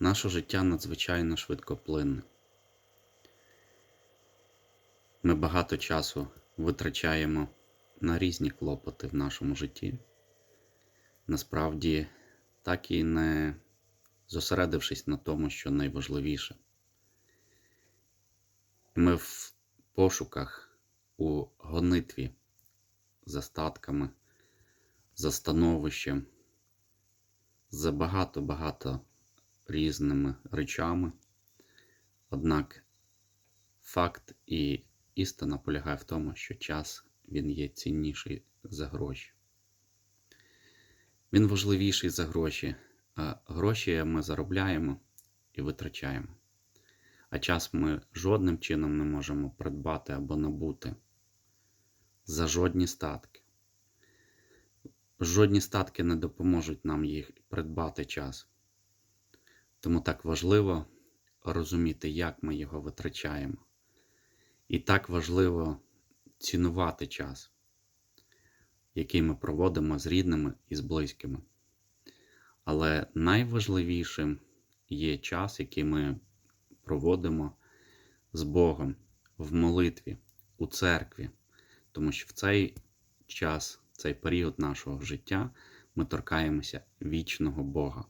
Наше життя надзвичайно швидкоплинне. Ми багато часу витрачаємо на різні клопоти в нашому житті. Насправді, так і не зосередившись на тому, що найважливіше. Ми в пошуках у гонитві за статками, за становищем, за багато-багато різними речами. Однак факт і істина полягає в тому, що час він є цінніший за гроші. Він важливіший за гроші, а гроші ми заробляємо і витрачаємо. А час ми жодним чином не можемо придбати або набути за жодні статки. Жодні статки не допоможуть нам їх придбати час. Тому так важливо розуміти, як ми його витрачаємо. І так важливо цінувати час, який ми проводимо з рідними і з близькими. Але найважливішим є час, який ми проводимо з Богом в молитві, у церкві, тому що в цей час, цей період нашого життя ми торкаємося вічного Бога.